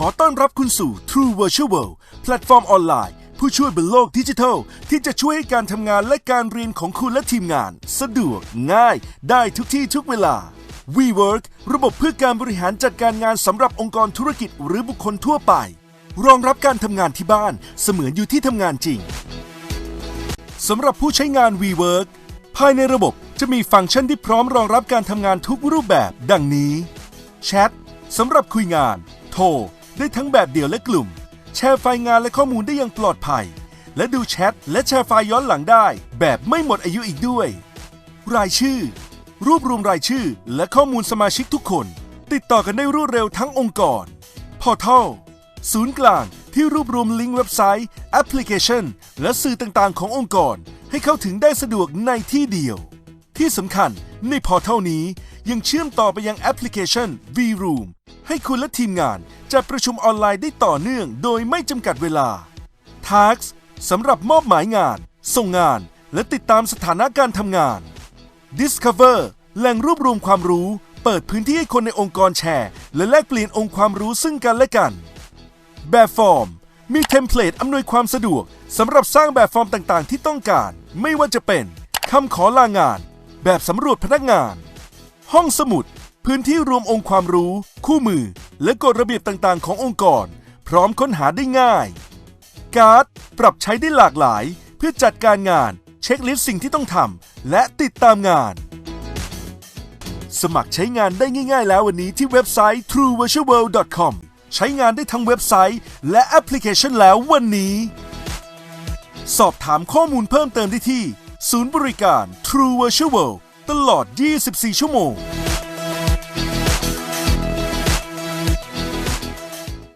ขอต้อนรับคุณสู่ True Virtual World แพลตฟอร์มออนไลน์ ผู้ช่วยบนโลกดิจิทัล ที่จะช่วยให้การทำงานและการเรียนของคุณและทีมงาน สะดวกง่าย ได้ทุกที่ทุกเวลา WeWork ระบบเพื่อการบริหารจัดการงานสำหรับองค์กรธุรกิจหรือบุคคลทั่วไป รองรับการทำงานที่บ้าน เสมือนอยู่ที่ทำงานจริงสำหรับผู้ใช้งาน WeWork ภายในระบบจะมีฟังก์ชันที่พร้อมรองรับการทำงานทุกรูปแบบ ดังนี้ แชทสำหรับคุยงาน โทร ได้ทั้งแบบเดี่ยวและกลุ่ม แชร์ไฟล์งานและข้อมูลได้อย่างปลอดภัย และดูแชทและแชร์ไฟล์ย้อนหลังได้ แบบไม่หมดอายุอีกด้วย รายชื่อ รวบรวมรายชื่อ และข้อมูลสมาชิกทุกคน ติดต่อกันได้รวดเร็วทั้งองค์กร Portal ศูนย์กลางที่รวบรวมลิงก์เว็บไซต์แอปพลิเคชัน และสื่อต่างๆ ขององค์กร ให้เข้าถึงได้สะดวกในที่เดียว ที่สำคัญในพอร์ทัลนี้ ยังเชื่อมต่อไปยังแอปพลิเคชัน V-Room ให้คุณและทีมงานจัดประชุมออนไลน์ได้ต่อเนื่องโดยไม่จำกัดเวลา Tasks สำหรับมอบหมายงาน ส่งงาน และติดตามสถานะการทำงาน Discover แหล่งรวบรวมความรู้ เปิดพื้นที่ให้คนในองค์กรแชร์ และแลกเปลี่ยนองค์ความรู้ซึ่งกันและกัน แบบฟอร์มมีเทมเพลตอำนวยความสะดวกสำหรับสร้างแบบฟอร์มต่างๆ ที่ต้องการ ไม่ว่าจะเป็นคำขอลางาน แบบสำรวจพนักงาน ห้องสมุด พื้นที่รวมองค์ความรู้ คู่มือ และกฎระเบียบต่างๆ ขององค์กร พร้อมค้นหาได้ง่าย การ์ดปรับใช้ได้หลากหลาย เพื่อจัดการงาน เช็คลิสต์สิ่งที่ต้องทำและติดตามงาน สมัครใช้งานได้ง่าย ๆ แล้ววันนี้ที่เว็บไซต์ truevirtualworld.com ใช้งานได้ทั้งเว็บไซต์ และแอปพลิเคชันแล้ววันนี้ สอบถามข้อมูลเพิ่มเติมได้ที่ ศูนย์บริการ True Virtual World ตลอด 24 ชั่วโมง